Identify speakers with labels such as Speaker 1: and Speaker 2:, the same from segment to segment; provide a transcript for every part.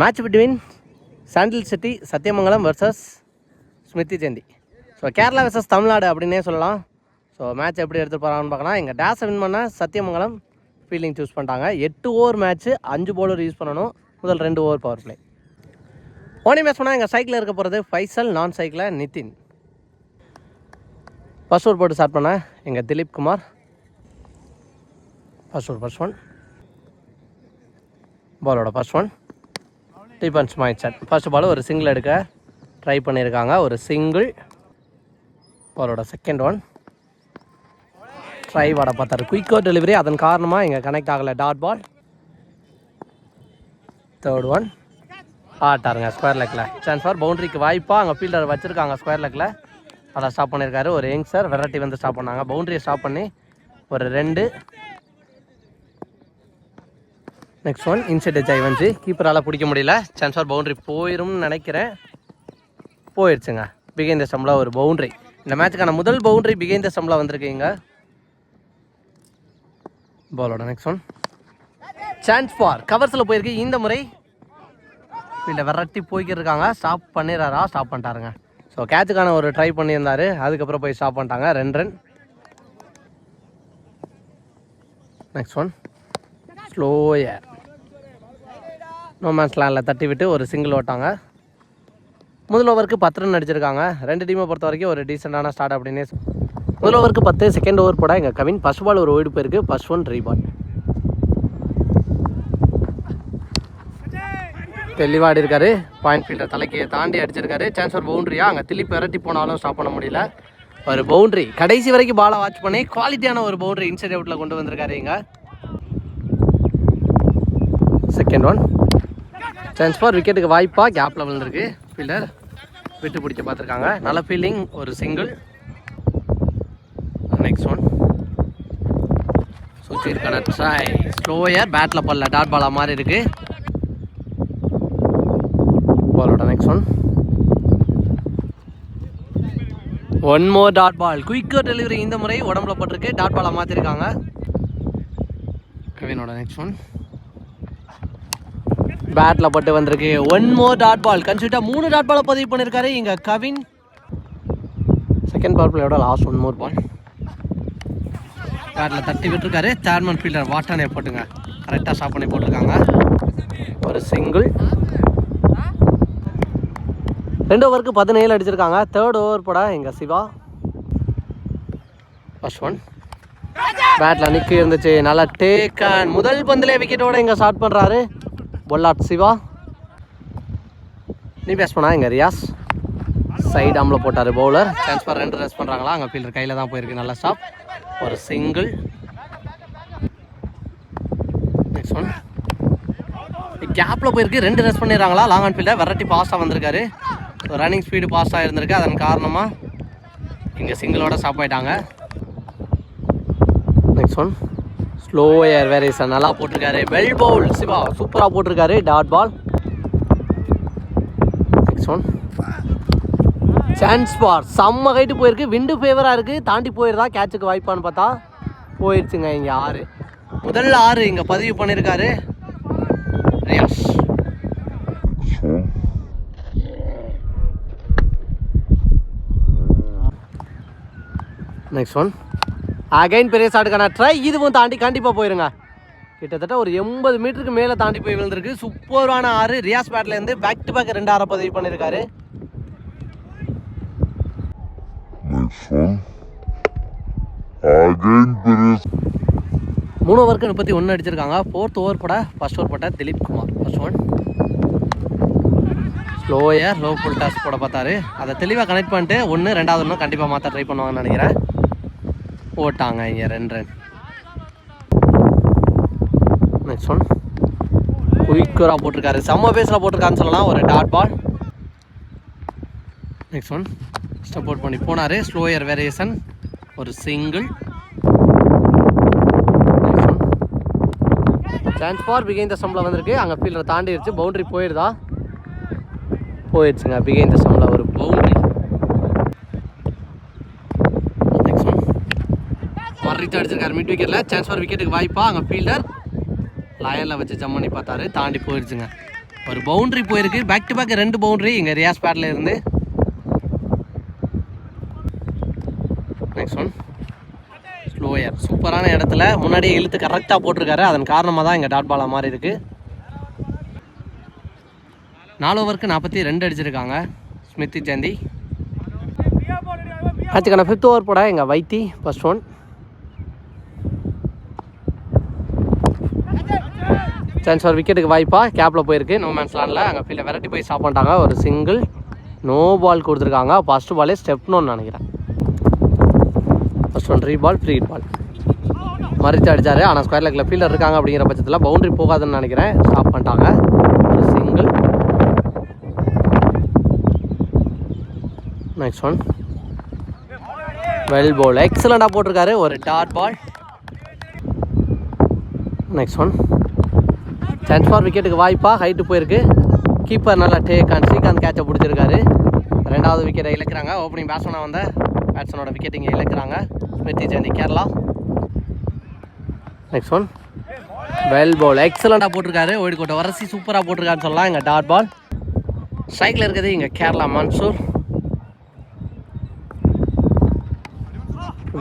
Speaker 1: Match between சாண்டில் city Sathyamangalam versus Smriti Jayanthi so Kerala versus Tamil Nadu அப்படின்னே சொல்லலாம். So match எப்படி எடுத்து போகிறாங்கன்னு பார்க்கலாம். எங்கள் டேஸை வின் பண்ண சத்தியமங்கலம் ஃபீல்டிங் சூஸ் பண்ணிட்டாங்க. எட்டு ஓவர் மேட்ச்சு அஞ்சு பவுலர் யூஸ் பண்ணணும். முதல் ரெண்டு ஓவர் பவர் பிளே ஓனி மேட்ச் பண்ணால் எங்கள் சைக்கிளில் இருக்க போகிறது ஃபைசல் நான் சைக்கிளில் நிதின் ஃபர்ஸ்ட் ஓவர் போட்டு ஸ்டார்ட் பண்ண எங்கள் Dilip Kumar first over first one பாலோட first one defence might set first ball ஒரு சிங்கிள் எடுக்க ட்ரை பண்ணியிருக்காங்க ஒரு சிங்கிள் அவரோட செகண்ட் ஒன் ட்ரை வாட பார்த்தாரு. குயிக்கோ டெலிவரி அதன் காரணமாக இங்கே கனெக்ட் ஆகலை. டாட் பால் தேர்ட் ஒன் ஆட்டாருங்க ஸ்கொயர் லெக்கில் சான்ஸ் ஃபார் பவுண்டரிக்கு வாய்ப்பாக அங்கே ஃபீல்டர் வச்சுருக்காங்க. ஸ்கொயர் லெக்கில் அதை ஸ்டாப் பண்ணியிருக்காரு ஒரு யங்ஸ்டர் வெரைட்டி வந்து ஸ்டாப் பண்ணாங்க. பவுண்டரியை ஸ்டாப் பண்ணி ஒரு ரெண்டு. நெக்ஸ்ட் ஒன் இன்சைட் ஜெய்வன்ஜி கீப்பரால் பிடிக்க முடியல. சான்ஸ் ஃபார் பவுண்டரி போயிரும்னு நினைக்கிறேன். போயிடுச்சுங்க பிகைந்த ஸ்டம்பில் ஒரு பவுண்டரி இந்த மேட்சுக்கான முதல் பவுண்டரி பிகைந்த ஸ்டம்பில் வந்திருக்கீங்க பாலோட நெக்ஸ்ட் ஒன் சான்ஸ் ஃபார் கவர்ஸில் போயிருக்கு. இந்த முறை இந்த விரட்டி போய்க்கிட்டு இருக்காங்க ஸ்டாப் பண்ணிடுறாரா? ஸ்டாப் பண்ணிட்டாருங்க. ஸோ கேட்சுக்கான ஒரு ட்ரை பண்ணியிருந்தாரு. அதுக்கப்புறம் போய் ஸ்டாப் பண்ணிட்டாங்க. ரெண்டு run next one slower mens லேண்டில் தட்டி விட்டு ஒரு சிங்கிள் ஓட்டாங்க முதல் ஓவருக்கு பத்து ரன் அடிச்சிருக்காங்க. ரெண்டு டீமை பொறுத்த வரைக்கும் ஒரு டீசெண்டான ஸ்டார்ட் அப்படின்னே முதல் ஓவருக்கு பத்து செகண்ட் ஓவர் போட. எங்கள் கவின் ஃபஸ்ட் பால் ஒரு ஓய்டு போயிருக்கு ஃபஸ்ட் ஒன் ரீபால் தெளிவாடி இருக்காரு. பாயிண்ட் ஃபீல்டர் தலைக்கு தாண்டி அடிச்சிருக்காரு. சான்ஸ் ஒரு பவுண்டரியா அங்கே திருப்பி விரட்டி போனாலும் ஸ்டாப் பண்ண முடியல. ஒரு பவுண்ட்ரி கடைசி வரைக்கும் பாலை வாட்ச் பண்ணி குவாலிட்டியான ஒரு பவுண்டரி இன்சைட் அவுட்டில் கொண்டு வந்திருக்காரு இங்கே. செகண்ட் ஒன் சான்ஸ் ஃபார் விக்கெட்டுக்கு வாய்ப்பாக கேப்பில் விழுந்திருக்கு ஃபீல்டர் விட்டு பிடிக்க பார்த்துருக்காங்க. நல்ல ஃபீல்டிங் ஒரு சிங்கிள் நெக்ஸ்ட் ஒன் சுற்றிருக்கான ட்ரை ஸ்லோயர் பேட்டில் பல்ல டாட் பாலா மாதிரி இருக்குது பாலோட next one one more dot ball quicker delivery இந்த முறை உடம்புல பட்டிருக்கு. டாட் பாலாக மாற்றிருக்காங்க கவினோட நெக்ஸ்ட் ஒன் பேட்டில் பட்டு வந்திருக்கு. ஒன் மோர் டாட் பால் கன்சியூட்டாக மூணு டாட் பாலை பதிவு பண்ணியிருக்காரு இங்கே கவின். செகண்ட் பவர் பிளேயோட லாஸ்ட் ஒன் மோர் பால் பேட்டில் தட்டி விட்டுருக்காரு. சேர்மன் ஃபீல்டர் வாட்டானே போட்டுங்க. கரெக்டாக ஸ்டாப் பண்ணி போட்டிருக்காங்க. ஒரு சிங்கிள் ரெண்டு ஓவருக்கு பதினேழு அடிச்சிருக்காங்க. தேர்ட் ஓவர் போட எங்கள் சிவா. ஃபர்ஸ்ட் ஒன் பேட்டில் நிற்க இருந்துச்சு. நல்லா டேக்கன் முதல் பந்திலே விக்கெட்டோட இங்கே ஸ்டார்ட் பண்ணுறாரு பொல்லாட் சிவா நீ பேஸ் பண்ணா இங்கே ரியாஸ் சைடு ஆமில் போட்டார் பவுலர் ட்ரான்ஸ்ஃபர் ரெண்டு ரெஸ்ட் பண்ணுறாங்களா அங்கே ஃபீல்டர் கையில் தான் போயிருக்கு நல்ல ஸ்டாப் ஒரு சிங்கிள் நெக்ஸ்ட் ஒன் கேப்பில் போயிருக்கு ரெண்டு ரெஸ்ட் பண்ணிடுறாங்களா? லாங் அண்ட் ஃபீல்டர் வெரைட்டி ஃபாஸ்ட்டாக வந்திருக்காரு. ரன்னிங் ஸ்பீடு ஃபாஸ்ட்டாக இருந்திருக்கு அதன் காரணமாக இங்கே சிங்கிளோட ஸ்டாப் ஆகிட்டாங்க next one slower variation நல்லா போட்டிருக்காரு. வெல் பவுல் சிவா சூப்பராக போட்டிருக்காரு. Dot ball next one chance for செம்ம கைட்டு போயிருக்கு. விண்டு ஃபேவராக இருக்குது தாண்டி போயிருதா? கேட்சுக்கு வாய்ப்பான்னு பார்த்தா போயிடுச்சுங்க இங்கே ஆறு. முதல்ல ஆறு இங்கே பதிவு பண்ணியிருக்காரு ரியாஸ் நெக்ஸ்ட் ஒன் அகைன் பெரிய ஷாட்டுக்கான ட்ரை இதுவும் தாண்டி கண்டிப்பாக போயிருங்க. கிட்டத்தட்ட ஒரு எண்பது மீட்டருக்கு மேலே தாண்டி போய் விழுந்திருக்கு. சூப்பரான ஆறு. ரியாஸ் பேட்லேருந்து பேக் டு பேக் ரெண்டு ஆறை பதிவு பண்ணியிருக்காரு. மூணு ஓவருக்கு முப்பத்தி ஒன்று அடிச்சிருக்காங்க. ஃபோர்த் ஓவர் போட ஃபர்ஸ்ட் ஓவர் போட்ட Dilip Kumar. First one slower low full toss போட பார்த்தாரு. அதை தெளிவாக கனெக்ட் பண்ணிட்டு ஒன்று ரெண்டாவது ஒன்று கண்டிப்பாக மாற்ற ட்ரை பண்ணுவாங்கன்னு நினைக்கிறேன். போட்டாங்க இங்கே ரெண்டு ரன் நெக்ஸ்ட் ஒன் குயிக்கராக போட்டிருக்காரு. செம்ம பேஸில் போட்டிருக்காருன்னு சொல்லலாம். ஒரு dot ball next one step out பண்ணி போனார். ஸ்லோயர் வேரியேஷன் ஒரு சிங்கிள் சான்ஸ் ஃபார் பிகைன் ஸ்டம்பில் வந்திருக்கு. அங்கே ஃபீல்டரை தாண்டிடுச்சு பவுண்டரி போயிடுதா போயிடுச்சுங்க பிகைந்த த ஸ்டம்பில் ஒரு பவுண்டரி நெக்ஸ்ட் ஒன் ரீச் அடிச்சிருக்காரு மிட் விக்கெட்டில் சான்ஸ் ஃபார் விக்கெட்டுக்கு வாய்ப்பா அங்கே ஃபீல்டர் லயனில் வச்சு ஜம் பண்ணி பார்த்தாரு. தாண்டி போயிடுச்சுங்க ஒரு பவுண்டரி போயிருக்கு. பேக் டு பேக் ரெண்டு பவுண்டரி இங்கே ரியாஸ் பேட்டில் இருந்து. நெக்ஸ்ட் ஒன் ஸ்லோயர் சூப்பரான இடத்துல முன்னாடியே இழுத்து கரெக்டாக போட்டிருக்காரு. அதன் காரணமாக தான் இங்கே டாட் பாலாக மாதிரி இருக்குது நாலு ஓவருக்கு நாற்பத்தி ரெண்டு அடிச்சிருக்காங்க. ஸ்மித்தி ஜெயந்தி ஆச்சுக்கான ஃபிஃப்த் ஓவர் போட. எங்கள் வைத்தி ஃபர்ஸ்ட் ஒன் சான்ஸ் ஒரு விக்கெட்டுக்கு வாய்ப்பா? கேப்பில் போயிருக்கு. நோ மேன்ஸ் லேண்டில் அங்கே ஃபீல்டை விரட்டி போய் ஸ்டாப் பண்ணிட்டாங்க. ஒரு சிங்கிள் நோ பால் கொடுத்துருக்காங்க. ஃபஸ்ட்டு பாலே ஸ்டெப்னு நினைக்கிறேன். ஃபஸ்ட் ஒன் ரீ பால் ஃப்ரீ பால் மறித்து அடித்தார் ஆனால் ஸ்கொயர் லெக்கில் ஃபீல்டர் இருக்காங்க அப்படிங்கிற பட்சத்தில் பவுண்டரி போகாதுன்னு நினைக்கிறேன். ஸ்டாப் பண்ணிட்டாங்க. ஒரு single next one well ball எக்ஸலண்ட்டாக போட்டிருக்காரு. ஒரு dot ball next one chance for விக்கெட்டுக்கு வாய்ப்பாக ஹைட்டு போயிருக்கு. கீப்பர் நல்லா டேக் ஆன் ஸ்ரீகாந்த் கேட்சை பிடிச்சிருக்காரு. ரெண்டாவது விக்கெட்டை இழக்கிறாங்க. ஓப்பனிங் பேட்ஸ்மனாக வந்த பேட்ஸ்மனோட விக்கெட் இங்கே இழக்கிறாங்க. Smriti Jayanthi Kerala. Next one well ball எக்ஸலண்ட்டாக போட்டிருக்காரு. ஓடிக்கோட்டை வரசி சூப்பராக போட்டிருக்காருன்னு சொல்லலாம். இங்கே டாட் பால் ஸ்ட்ரைக்கில் இருக்கிறது இங்கே கேரளா மன்சூர்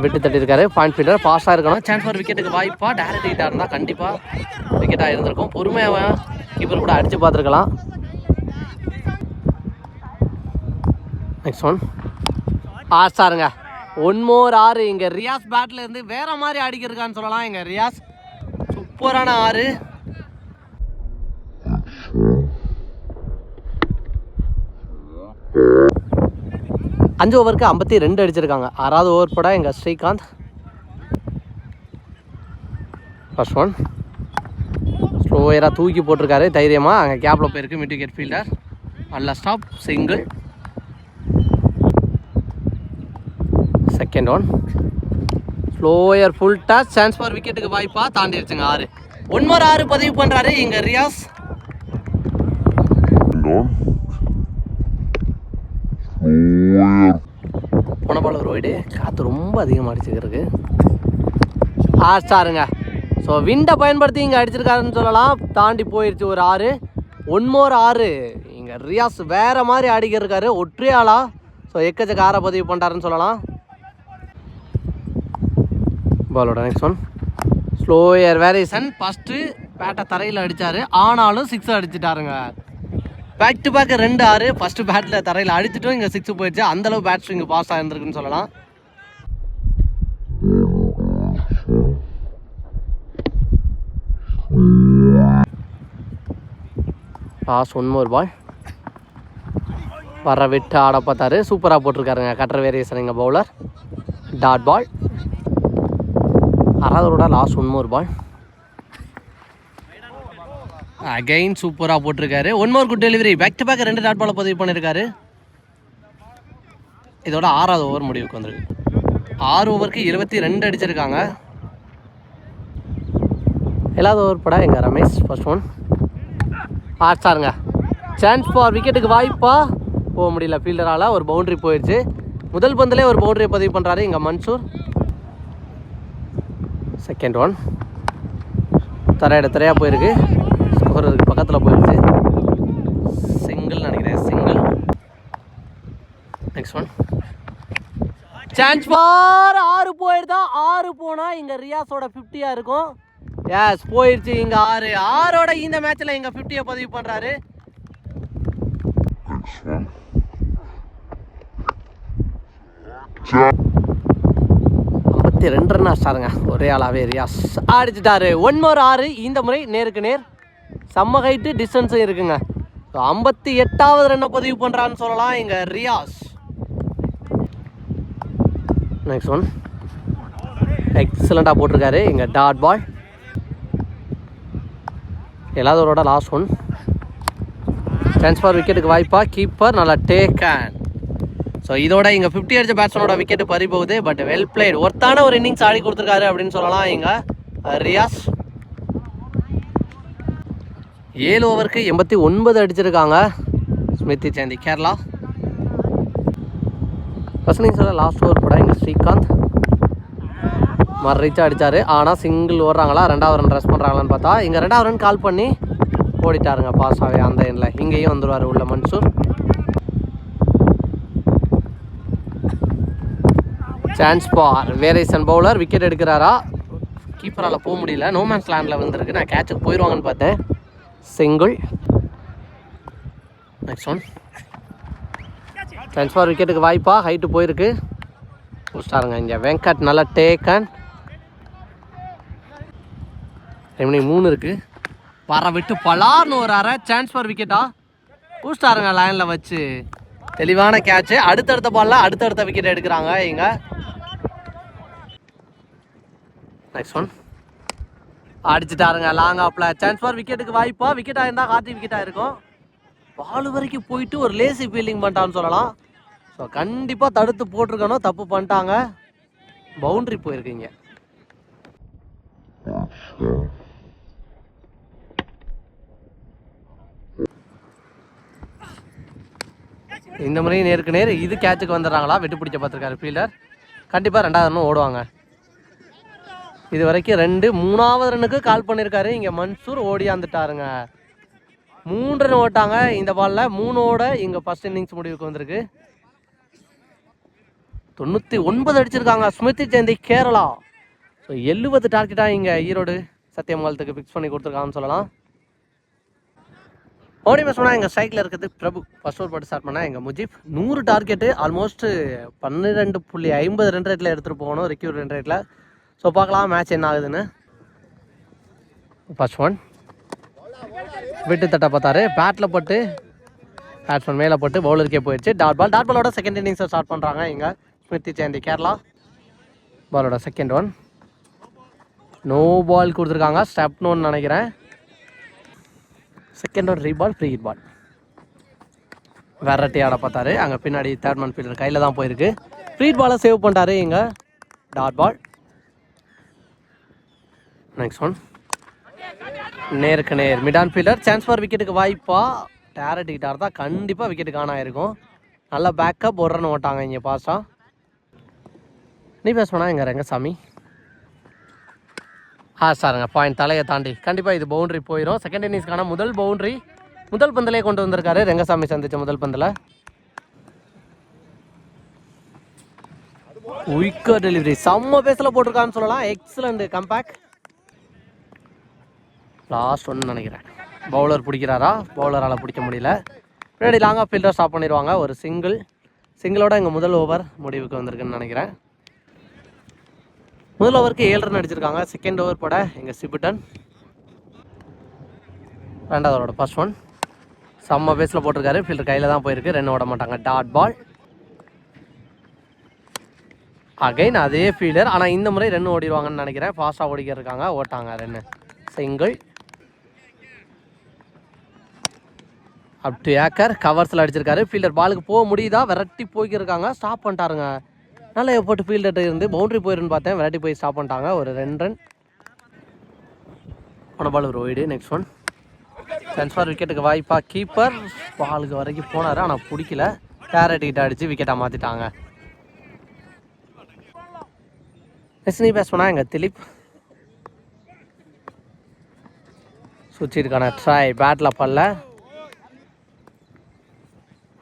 Speaker 1: விட்டு தட்டியிருக்காரு. பாயிண்ட் ஃபீல்டர் பாஸாக இருக்கணும். சான்ஸ் ஃபார் விக்கெட்டுக்கு வாய்ப்பா. டேரக்ட் ஹிட்டாக இருந்தால் கண்டிப்பாக விக்கெட்டாக இருந்திருக்கும். பொறுமையாக கீப்பர் கூட அடித்து பார்த்துருக்கலாம். நெக்ஸ்ட் ஒன் ஆஸ்டாருங்க ஒன் மோர் ஆறு. இங்கே ரியாஸ் பேட்டில் இருந்து வேற மாதிரி அடிக்கிறதுக்கான்னு சொல்லலாம். இங்கே ரியாஸ் சூப்பரான ஆறு. அஞ்சு ஓவருக்கு ஐம்பத்தி ரெண்டு அடிச்சிருக்காங்க. ஆறாவது ஓவர் போட எங்கள் ஸ்ரீகாந்த். ஃபர்ஸ்ட் ஒன் ஸ்லோயராக தூக்கி போட்டிருக்காரு. தைரியமாக அங்கே கேப்பில் போயிருக்கு மிட் விக்கெட் ஃபீல்டர் நல்ல stop single second one slower full touch chance for விக்கெட்டுக்கு வாய்ப்பாக தாண்டிடுச்சுங்க ஆறு. ஒன்மர் ஆறு பதிவு பண்ணுறாரு இங்கே ரியாஸ்.
Speaker 2: And
Speaker 1: போன ஒரு காற்று ரொம்ப அதிகமாக அடிச்சுக்கிறதுக்கு ஆஸ்டாருங்க. ஸ்டாருங்க ஸோ விண்டை பயன்படுத்தி இங்கே அடிச்சிருக்காருன்னு சொல்லலாம். தாண்டி போயிடுச்சு ஒரு ஆறு. ஒன்மோர் ஆறு. இங்கே ரியாஸ் வேறு மாதிரி அடிக்கிருக்காரு ஒற்றையாளா ஸோ எக்கச்சக்க ஆரை பதிவு பண்ணிட்டாருன்னு சொல்லலாம். பாலோட next one slower variation first பேட்டை தரையில் அடித்தார் ஆனாலும் சிக்ஸ் அடிச்சிட்டாருங்க. பேக் டு பேக் ரெண்டு ஆறு. ஃபஸ்ட்டு பேட்டில் தரையில் அடிச்சிட்டும் இங்கே சிக்ஸ் போயிடுச்சு. அந்தளவு பேட் ஸ்விங் பாஸ் ஆகிருந்துருக்குன்னு சொல்லலாம். பாஸ் ஒன் மோர் பால் வர விட்டு ஆட பார்த்தாரு. சூப்பராக போட்டிருக்காருங்க. கட்டர் வேரியேஷன் எங்கள் bowler dot ball அறாதரோட last one more ball again சூப்பராக போட்டிருக்காரு. One more good delivery back to back ரெண்டு டாட் பாலை பதிவு பண்ணியிருக்காரு இதோட ஆறாவது ஓவர் முடிவுக்கு வந்திருக்கு. ஆறு ஓவருக்கு இருபத்தி ரெண்டு அடிச்சிருக்காங்க. ஏழாவது ஓவர் படா எங்கள் ரமேஷ்? ஃபர்ஸ்ட் ஒன் ஆச்சாருங்க சான்ஸ் ஃபார் விக்கெட்டுக்கு வாய்ப்பா? போக முடியல. ஃபீல்டரால் ஒரு பவுண்டரி போயிடுச்சு முதல் பந்திலே ஒரு பவுண்ட்ரியை பதிவு பண்ணுறாரு இங்கே மன்சூர். செகண்ட் ஒன் தரையிட தரையாக போயிருக்கு. ஸ்கோர் அதுக்கு பக்கத்தில் போயிடுச்சு. சிங்கிள் நினைக்கிறேன் single next one chance for ஆறு போயிடுதா ஆறு போனால் இங்கே ரியாஸோட ஃபிஃப்டியாக இருக்கும். எஸ் போயிடுச்சு இங்கே ஆறு. ஆறோட இந்த மேட்ச்சில் இங்கே ஃபிஃப்டியை பதிவு பண்ணுறாரு. ஐம்பத்தி ரெண்டு ரன் ஒரே ஆளாவே ரியாஸ். அடிச்சிட்டாரு ஒன் மோர் ஆறு. இந்த முறை நேருக்கு நேர். செம்ம ஹைட்டு டிஸ்டன்ஸும் இருக்குங்க. ஸோ ஐம்பத்தி எட்டாவது ரன்னை பதிவு பண்ணுறான்னு சொல்லலாம். இங்கே ரியாஸ். நெக்ஸ்ட் ஒன் எக்ஸலண்ட்டாக போட்டிருக்காரு. இங்கே டாட் பால் எல்லாத்தோட லாஸ்ட் ஒன் ட்ரான்ஸ்ஃபார் ஃபார் விக்கெட்டுக்கு வாய்ப்பா. கீப்பர் நல்லா டேக் அண்ட் ஸோ இதோட இங்கே ஃபிஃப்டி அடிச்ச பேட்ஸ்மேனோட விக்கெட்டு பறி போகுது. பட் வெல் பிளேட் ஒர்த்தான ஒரு இன்னிங்ஸ் ஆடி கொடுத்துருக்காரு அப்படின்னு சொல்லலாம். இங்கே ரியாஸ். ஏழு ஓவருக்கு எண்பத்தி ஒன்பது அடிச்சிருக்காங்க. ஸ்மிருதி ஜெயந்தி கேரளா. ஃபர்ஸ்ட் இன்னிங்ஸோட லாஸ்ட் ஓவர் கூட இங்கே ஸ்ரீகாந்த். மறு ரீச் அடித்தார் ஆனால் சிங்கிள் ஓடுறாங்களா? ரெண்டாவது ரன் ட்ரெஸ் பண்ணுறாங்களான்னு பார்த்தா இங்கே ரெண்டாவது ரன் கால் பண்ணி ஓடிட்டாருங்க பாஸ் ஆகி அந்த எண்ணில் இங்கேயும் வந்துடுவார் உள்ள Mansoor. Chance for variation bowler wicket எடுக்கிறாரா? கீப்பரால் போக முடியல. நோமேன்ஸ் லேண்டில் வந்திருக்கு நான் கேட்சுக்கு போயிடுவாங்கன்னு பார்த்தேன். Single next one chance for விக்கெட்டுக்கு வாய்ப்பா. ஹைட்டு போயிருக்கு. ஸ்டாருங்க இங்கே. வெங்கட் நல்லா டேக்கன் ரெமனி மூணு இருக்குது பற விட்டு பலார்னு ஒரு அரை. ட்ரான்ஸ்ஃபார் விக்கெட்டா பூஸ்டாருங்க லைனில் வச்சு. தெளிவான கேட்சு அடுத்தடுத்த பால்ல அடுத்தடுத்த விக்கெட் எடுக்கிறாங்க இங்கே. நெக்ஸ்ட் ஒன் அடிச்சுட்டாருங்க. லாங் ஆப்பில் சான்ஸ் ஃபார் விக்கெட்டுக்கு வாய்ப்பா. விக்கெட் ஆயிருந்தா கார்த்தி விக்கெட் ஆயிருக்கும். பால் வரைக்கும் போயிட்டு ஒரு லேசி ஃபீல்டிங் பண்ணிட்டான்னு சொல்லலாம். ஸோ கண்டிப்பாக தடுத்து போட்டிருக்கணும். தப்பு பண்ணிட்டாங்க. பவுண்ட்ரி போயிருக்கீங்க. இந்த முறையும் நேருக்கு நேர். இது கேட்சுக்கு வந்துடுறாங்களா? வெட்டு பிடிச்ச பார்த்துருக்காரு ஃபீல்டர் கண்டிப்பாக ரெண்டாவது ஓடுவாங்க. இது வரைக்கும் ரெண்டு மூணாவது ரன்னுக்கு கால் பண்ணியிருக்காரு இங்கே மன்சூர் ஓடியாந்துட்டாருங்க. மூன்று ரன் ஓட்டாங்க இந்த பாலில் மூணோட இங்கே ஃபர்ஸ்ட் இன்னிங்ஸ் முடிவுக்கு வந்திருக்கு. தொண்ணூற்றி ஒன்பது அடிச்சிருக்காங்க. ஸ்மிருதி ஜெயந்தி கேரளா. ஸோ எழுபது டார்கெட்டாக இங்கே ஈரோடு சத்தியமங்கலத்துக்கு ஃபிக்ஸ் பண்ணி கொடுத்துருக்காங்கன்னு சொல்லலாம். ஓடி சொன்னால் எங்கள் ஸ்ட்ரைக்கில் இருக்கிறது பிரபு. ஃபர்ஸ்ட் ஓவர் போட்டு ஸ்டார்ட் பண்ணால் எங்கள் முஜிப். நூறு டார்கெட்டு ஆல்மோஸ்ட் பன்னிரெண்டு புள்ளி ஐம்பது ரன் ரேட்டில் எடுத்துகிட்டு போகணும். ரெக்யூர் ரன் ரேட்டில் ஸோ பார்க்கலாம் மேட்ச் என்ன ஆகுதுன்னு. ஃபர்ஸ்ட் ஒன் விட்டு தட்டை பார்த்தாரு. பேட்டில் போட்டு பேட்ஸ்மேன் மேலே போட்டு பவுலருக்கே போயிடுச்சு. டாட் பால் டாட் பாலோட செகண்ட் இன்னிங்ஸை ஸ்டார்ட் பண்ணுறாங்க இங்கே. ஸ்மிருதி ஜெயந்தி கேரளா பாலோட செகண்ட் ஒன் நோ பால் கொடுத்துருக்காங்க. ஸ்டெப்னோன்னு நினைக்கிறேன். செகண்ட் ஒன் ரீபால் ஃப்ரீ ஹிட் பால் வெரைட்டி ஆட பார்த்தாரு. அங்கே பின்னாடி தேர்ட் மேன் ஃபீல்டர் கையில் தான் போயிருக்கு. ஃப்ரீ பாலை சேவ் பண்ணிட்டாரு இங்கே. டாட் பால் நெக்ஸ்ட் ஒன் நேருக்கு நேர். Mid on fielder chance for விக்கெட்டுக்கு வாய்ப்பா. டேரட் கிட்டார் தான் கண்டிப்பாக விக்கெட்டு காண நல்லா பேக்கப் ஒரு ரன் ஓட்டாங்க இங்கே பாஸ்டா நீ பேசணும்னா எங்கள் ரங்கசாமி ஆ சாருங்க பாயிண்ட் தலையை தாண்டி. கண்டிப்பாக இது பவுண்ட்ரி போயிடும் செகண்ட் இன்னிங்ஸ்க்கான முதல் பவுண்டரி முதல் பந்திலே கொண்டு வந்திருக்காரு. ரங்கசாமி சந்தித்த முதல் பந்தில். உயிக்கர் டெலிவரி செம்ம பேஸில் போட்டிருக்கான்னு சொல்லலாம். எக்ஸலண்ட் கம்பேக் லாஸ்ட் ஒன்று நினைக்கிறேன். பவுலர் பிடிக்கிறாரா? பவுலரால் பிடிக்க முடியல. பின்னாடி லாங்காக ஃபீல்டர் ஸ்டாப் பண்ணிடுவாங்க. ஒரு சிங்கிள் சிங்கிளோட எங்கள் முதல் ஓவர் முடிவுக்கு வந்திருக்குன்னு நினைக்கிறேன். முதல் ஓவருக்கு ஏழு ரன் அடிச்சிருக்காங்க. செகண்ட் ஓவர் போட எங்கள் சிபிட்டன் ரெண்டாவது ஓவரோட ஃபர்ஸ்ட் ஒன் செம்ம பேஸில் போட்டிருக்காரு. ஃபீல்டர் கையில் தான் போயிருக்கு. ரன் ஓட மாட்டாங்க. டாட் பால் அகைன் அதே ஃபீல்டர் ஆனால் இந்த முறை ரன் ஓடிடுவாங்கன்னு நினைக்கிறேன். ஃபாஸ்ட்டாக ஓடிக்க இருக்காங்க. ஓட்டாங்க ரன்னு சிங்கிள் அப் டு ஏக்கர். கவர்ஸில் அடிச்சிருக்காரு. ஃபீல்டர் பாலுக்கு போக முடியுதா? விரட்டி போய்க்கிருக்காங்க ஸ்டாப் பண்ணிட்டாருங்க. நல்லா போட்டு ஃபீல்டர் இருந்து பவுண்ட்ரி போயிருன்னு பார்த்தேன். விரட்டி போய் ஸ்டாப் பண்ணிட்டாங்க. ஒரு ரெண்டு ரன் போன பால் ஒரு wide next one chance for விக்கெட்டுக்கு வாய்ப்பா. கீப்பர் பாலுக்கு வரைக்கும் போனார். ஆனால் பிடிக்கல. கேரட் கிட்ட அடித்து விக்கெட்டாக மாற்றிட்டாங்க நெக்ஸ்ட் நீ எங்கள் திலீப்? சுற்றிருக்கான ட்ரை பேட்டில் பல்ல.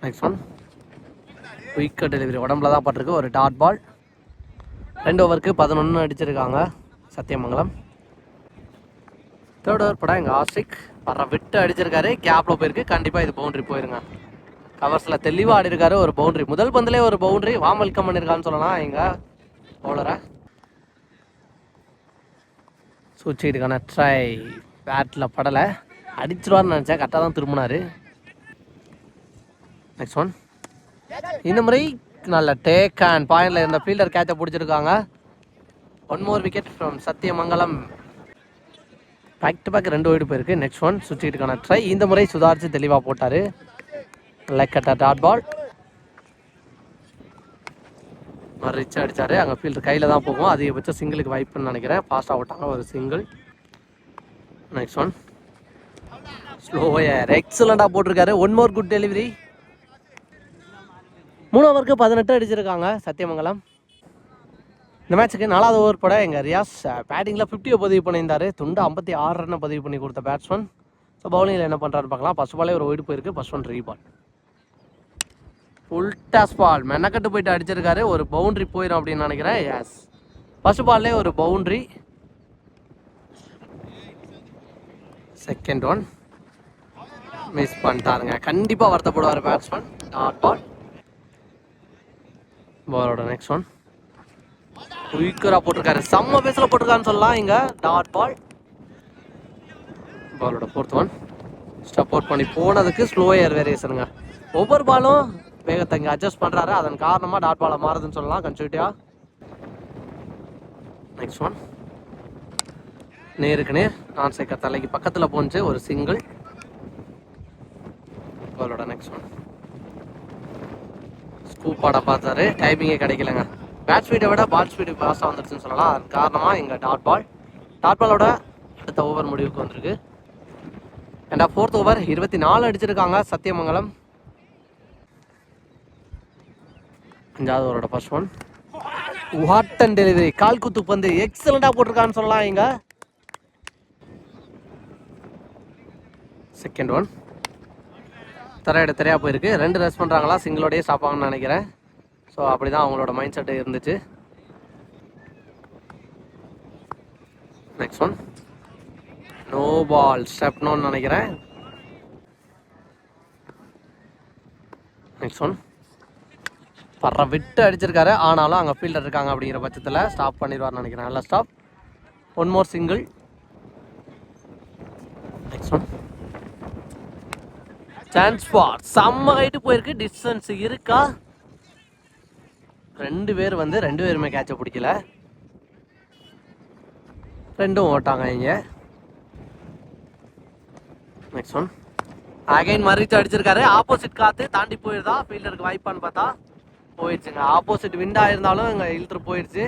Speaker 1: நெக்ஸ்ட் ஒன் குயிக்காக டெலிவரி உடம்புல தான் பட்டிருக்கு. ஒரு டாட் பால் ரெண்டு ஓவருக்கு பதினொன்று அடிச்சிருக்காங்க. சத்தியமங்கலம். தேர்ட் ஓவர் படம் எங்கள் ஆஸ்டிக் வர விட்டு அடிச்சிருக்காரு. கேப்பில் போயிருக்கு. கண்டிப்பாக இது பவுண்ட்ரி போயிருங்க. கவர்ஸில் தெளிவாக ஆடி இருக்காரு ஒரு பவுண்டரி முதல் பந்திலே ஒரு பவுண்டரி வாம் வெல்கம் பண்ணியிருக்கான்னு சொல்லலாம் எங்கள் பவுலரை சூச்சிட்டுக்கான ட்ரை பேட்டில் படலை. அடிச்சிருவார்னு நினச்சேன். கரெக்டாக தான் திரும்பினாரு. நெக்ஸ்ட் ஒன் இந்த முறை நல்ல டேக் அண்ட் பாயிண்டில் இருந்த ஃபீல்டர் கேட்சை பிடிச்சிருக்காங்க. One more wicket from Sathyamangalam. Back to back ரெண்டு ஓடி போயிருக்கு. நெக்ஸ்ட் ஒன் சுவிட்சுக்கான ட்ரை இந்த முறை சுதாரித்து தெளிவாக போட்டார். Like at dot ball reach அடித்தார் அங்கே ஃபீல்டர் கையில் தான் போகும். அதிகபட்சம் சிங்கிளுக்கு வாய்ப்புன்னு நினைக்கிறேன். ஃபாஸ்ட்டாக விட்டாங்க ஒரு சிங்கிள் நெக்ஸ்ட் ஒன் ஸ்லோவாக எக்ஸலண்ட்டாக போட்டிருக்காரு. ஒன் மோர் குட் டெலிவரி மூணு ஓவருக்கு பதினெட்டு அடிச்சிருக்காங்க சத்தியமங்கலம். இந்த மேட்ச்சுக்கு நாலாவது ஓவர் போட எங்கள் ரியாஸ் பேட்டிங்கில் ஃபிஃப்டியை பதிவு பண்ணியிருந்தார். துண்டு ஐம்பத்தி ஆறு ரன்னை பதிவு பண்ணி கொடுத்த பேட்ஸ்மேன் ஸோ பவுலிங்கில் என்ன பண்ணுறான்னு பார்க்கலாம். ஃபஸ்ட் பாலே ஒரு ஒயிட் போயிருக்கு. ஃபஸ்ட் ஒன் ரீபால் ஃபுல் டாஸ் பால் மெனக்கட்டு போயிட்டு அடிச்சிருக்காரு. ஒரு பவுண்ட்ரி போயிடும் அப்படின்னு நினைக்கிறேன். எஸ் ஃபஸ்ட் பால்லே ஒரு பவுண்ட்ரி செகண்ட் ஒன் மிஸ் பண்ணிட்டாருங்க. கண்டிப்பாக வருத்தப்படுவார் பேட்ஸ்மேன் டாட் பால் பாலோட நெக்ஸ்ட் ஒன் குயிக்கராக போட்டிருக்காரு. செம்ம பேஸில் போட்டிருக்காருன்னு சொல்லலாம். இங்கே டாட் பால் பாலோட ஃபோர்த் ஒன் ஸ்டப் அவுட் பண்ணி போனதுக்கு ஸ்லோ ஏர் வேரியேஷனுங்க ஒவ்வொரு பாலும் வேகத்தை இங்கே அட்ஜஸ்ட் பண்ணுறாரு அதன் காரணமாக டாட் பாலை மாறுதுன்னு சொல்லலாம். கன்சூட்டியா நெக்ஸ்ட் ஒன் நேருக்கு நேர். நான் சேர்க்க தலைக்கு பக்கத்தில் போனுச்சு ஒரு சிங்கிள் பாலோட நெக்ஸ்ட் ஒன் ஸ்கூப் பார்த்தாரு. டைமிங்கே கிடைக்கலங்க. பேட் ஸ்பீடை விட பால் ஸ்பீடு ஃபாஸ்ட்டாக வந்துருச்சுன்னு சொல்லலாம். அது காரணமாக எங்கள் டாட் பால் டாட் பாலோட அடுத்த ஓவர் முடிவுக்கு வந்திருக்கு. ஏண்டா ஃபோர்த் ஓவர் இருபத்தி நாலு அடிச்சிருக்காங்க சத்தியமங்கலம். அஞ்சாவது ஓவரோட ஃபர்ஸ்ட் ஒன் வாட் அண்ட் டெலிவரி கால் குத்து பந்து எக்ஸலண்டாக போட்டிருக்கான்னு சொல்லலாம் எங்கள் செகண்ட் ஒன் தரையிட திரையாக போயிருக்கு. ரெண்டு ரெஸ்ட் பண்ணுறாங்களா சிங்கிளோடய ஸ்டாப் நினைக்கிறேன். ஸோ அப்படி தான் அவங்களோட மைண்ட் செட்டு இருந்துச்சு. நெக்ஸ்ட் ஒன் நோ பால் ஸ்டெப்னோன்னு நினைக்கிறேன். நெக்ஸ்ட் ஒன் பற விட்டு அடிச்சிருக்காரு. ஆனாலும் அங்கே ஃபீல்டர் இருக்காங்க அப்படிங்கிற பட்சத்தில் ஸ்டாப் பண்ணிடுவார்னு நினைக்கிறேன். நல்ல stop one more single next one chance for செம்ம ஹைட்டு போயிருக்கு. டிஸ்டன்ஸ் இருக்கா? ரெண்டு பேர் வந்து ரெண்டு பேருமே கேட்சை பிடிக்கல. ரெண்டும் ஓட்டாங்க இங்க. நெக்ஸ்ட் ஒன் அகைன் மறிச்சு அடிச்சிருக்காரு. ஆப்போசிட் காத்து தாண்டி போயிருதா? ஃபீல்டருக்கு வாய்ப்பான்னு பார்த்தா போயிடுச்சுங்க. ஆப்போசிட் விண்டா இருந்தாலும் இங்க இழுத்துட்டு போயிடுச்சு.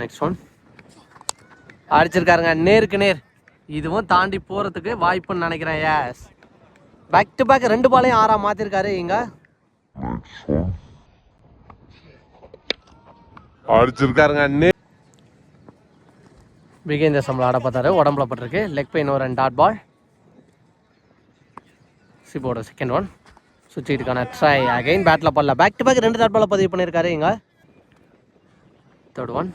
Speaker 1: நெக்ஸ்ட் ஒன் அடிச்சிருக்காருங்க. நேருக்கு நேர். இதுவும் தாண்டி போறதுக்கு வாய்ப்புன்னு நினைக்கிறேன். எஸ் பேக் டு பேக் ரெண்டு பாலையும் ஆறா மாத்திருக்காரு இங்க.
Speaker 2: அடிச்சிருக்காருங்க.
Speaker 1: விகேந்திர சம்பளம் ஆட பார்த்தாரு. உடம்புல பட்டிருக்கு. லெக் பெயின் ஒரு ரெண்டு டாட் பால் சிப்போட செகண்ட் ஒன் சுவிட்சுக்கான ட்ரை அகைன் பேட்டில் பால்ல பேக் டு பேக் ரெண்டு டாட் பாலை பதிவு பண்ணியிருக்காரு இங்க. Third one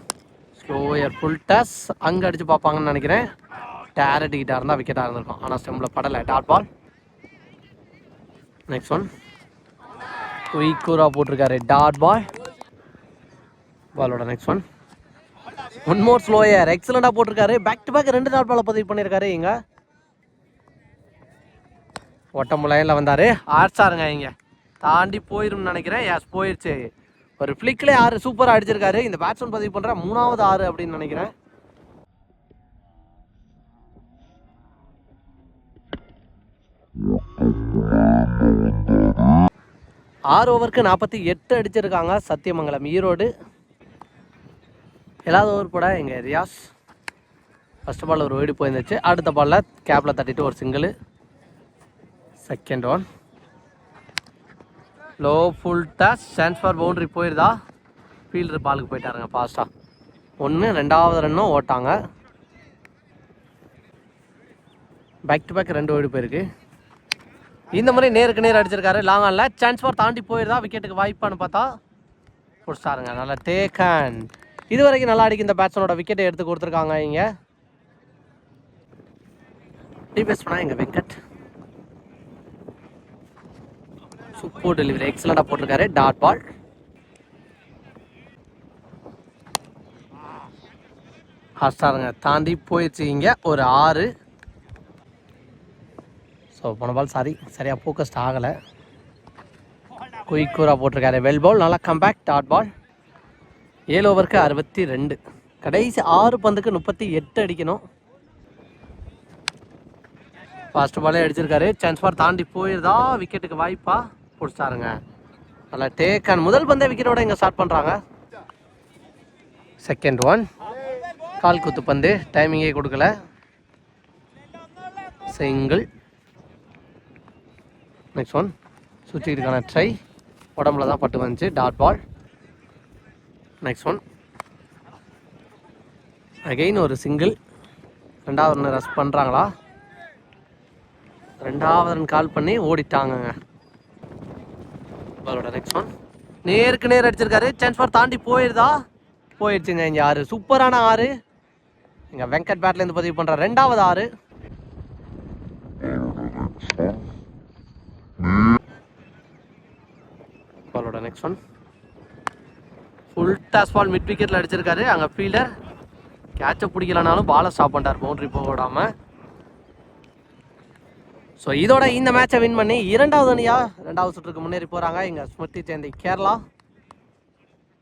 Speaker 1: slower full toss அங்கே அடித்து பார்ப்பாங்கன்னு நினைக்கிறேன். டேரட் கிட்ட இருந்தால் விக்கெட்டாக இருந்திருக்கும். ஆனால் ஸ்டெம்பில் படலை. டாட் பால் நெக்ஸ்ட் ஒன் குயிக்கூராக போட்டிருக்காரு. டாட் பால் பாலோட next one one more slower எக்ஸலண்டாக போட்டிருக்காரு. பேக் டு பேக் ரெண்டு டாட் பாலை பதிவு பண்ணியிருக்காரு இங்கே. ஒட்டம்பு லைனில் வந்தார். ஆர்ச்சாருங்க இங்கே. தாண்டி போயிரும்னு நினைக்கிறேன். எஸ் போயிடுச்சு ஒரு ஃப்ளிக்ல ஆறு சூப்பராக அடிச்சிருக்காரு. இந்த பேட்ஸ்மேன் பதிவு பண்ணுற மூணாவது ஆறு அப்படின்னு நினைக்கிறேன். ஆறு ஓவருக்கு நாற்பத்தி எட்டு அடிச்சிருக்காங்க. சத்தியமங்கலம் ஈரோடு. ஏழாவது ஓவர் கூட எங்கள் ரியாஸ். ஃபஸ்ட் பால் ஒரு ஓடி போயிருந்துச்சு. அடுத்த பாலில் கேப்பில் தட்டிட்டு ஒரு single second one low full toss chance boundary boundary போயிருதா fielder பாலுக்கு போயிட்டாருங்க ஃபாஸ்ட்டாக ஒன்று ரெண்டாவது ரன்னும் ஓட்டாங்க. பேக் டு பேக் ரெண்டு ஓடி போயிருக்கு. இந்த மாதிரி நேருக்கு நேர் அடிச்சிருக்காரு லாங் ஆனில் சான்ஸ் தாண்டி போயிருதா? விக்கெட்டுக்கு வாய்ப்பான்னு பார்த்தா? பிடிச்சாருங்க நல்லா டேக்கன் இது வரைக்கும் நல்லா அடிக்கும் இந்த பேட்ஸ்மனோட விக்கெட்டை எடுத்து கொடுத்துருக்காங்க இங்கே. ரீபேஸ் பண்ணா எங்கள் வெங்கட் சூப்பர் டெலிவரி எக்ஸலண்டா போட்டிருக்காரு. டாட் பால் ஹாஸ்டாருங்க. தாண்டி போயிடுச்சு இங்கே. ஒரு ஆறு. ஸோ போன பால் சாரி சரியாக ஃபோக்கஸ்ட் ஆகலை. குயிக்கூராக போட்டிருக்காரு. வெல் பால் நல்லா கம்பேக்ட் டாட் பால் ஏழு ஓவருக்கு அறுபத்தி ரெண்டு. கடைசி ஆறு பந்துக்கு முப்பத்தி எட்டு அடிக்கணும். ஃபர்ஸ்ட் பாலே அடிச்சிருக்காரு. சான்ஸ் பார் தாண்டி போயிருதா? விக்கெட்டுக்கு வாய்ப்பா? பிடிச்சாருங்க. நல்லா டேக் அண்ட் முதல் பந்தே விக்கெட்டோட இங்கே ஸ்டார்ட் பண்ணுறாங்க செகண்ட் ஒன் கால் குத்து பந்து. டைமிங்கே கொடுக்கல. சிங்கிள் நெக்ஸ்ட் ஒன் சுவிட்சுக்கான ட்ரை உடம்புல தான் பட்டு வந்துச்சு. Dot ball next one again ஒரு சிங்கிள் ரெண்டாவது ஒன்று ரஸ் பண்ணுறாங்களா ரெண்டாவது ரன் கால் பண்ணி ஓடிட்டாங்கங்க. பாலோட நெக்ஸ்ட் ஒன் நேருக்கு நேர் அடிச்சிருக்காரு. சான்ஸ் ஃபார் தாண்டி போயிருதா? போயிடுச்சுங்க இங்கே ஆறு. சூப்பரான ஆறு. இங்கே வெங்கட் பேட்லேருந்து பதிவு பண்ணுற ரெண்டாவது ஆறு. பாலோட next one full toss ball mid விக்கெட்டில் அடிச்சிருக்காரு. அங்கே ஃபீல்டர் கேட்சை பிடிக்கலனாலும் பாலை ஸ்டாப் பண்ணிட்டார். பவுண்ட்ரி போக விடாம. ஸோ இதோட இந்த மேட்சை வின் பண்ணி இரண்டாவது அணியாக ரெண்டாவது சுற்றுக்கு முன்னேறி போகிறாங்க இங்கே ஸ்மிருதி ஜெயந்தி கேரளா.